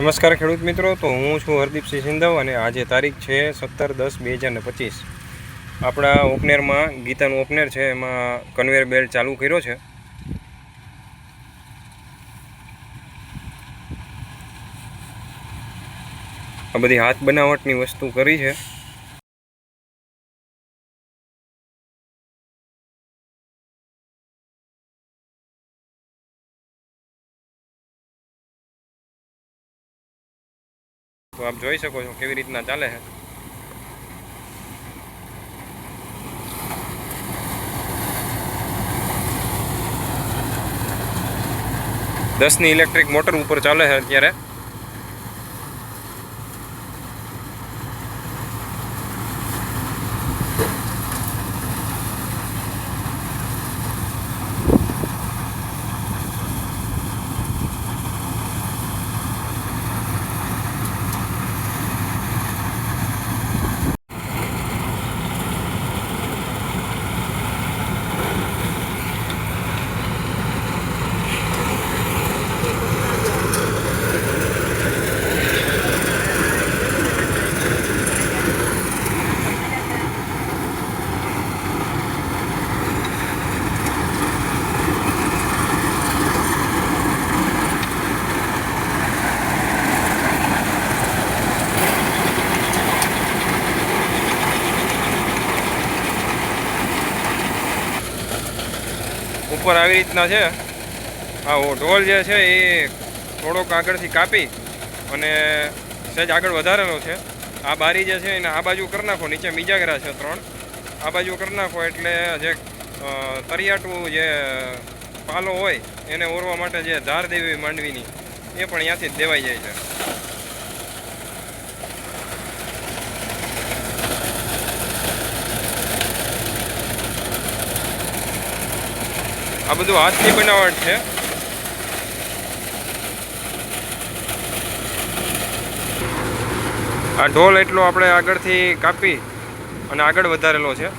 નમસ્કાર ખેડૂત મિત્રો, તો હું છું હરદીપસિંહ સિંધવ અને આજે તારીખ છે સત્તર દસ બે હજાર ને પચીસ. આપણા ઓપનેરમાં, ગીતાનું ઓપનેર છે, એમાં કન્વેયર બેલ્ટ ચાલુ કર્યો છે. આ બધી હાથ બનાવટની વસ્તુ કરી છે. તો આપ જોઈ શકો છો કેવી રીતના ચાલે છે. દસની ઇલેક્ટ્રિક મોટર ઉપર ચાલે છે અત્યારે. ઉપર આવી રીતના છે. આ ઢોલ જે છે એ થોડોક આગળથી કાપી અને સહેજ આગળ વધારેલો છે. આ બારી જે છે એને આ બાજુ કરી નાખો, નીચે બીજા ઘરા છે ત્રણ. આ બાજુ કરી નાખો એટલે જે તરિયાટું જે પાલો હોય એને ઓરવા માટે જે ધાર દેવી માંડવીની, એ પણ અહીંયાથી જ દેવાઈ જાય છે. આ બધું હાથની બનાવટ છે. આ ઢોલ એટલો આપણે આગળથી કાપી અને આગળ વધારેલો છે.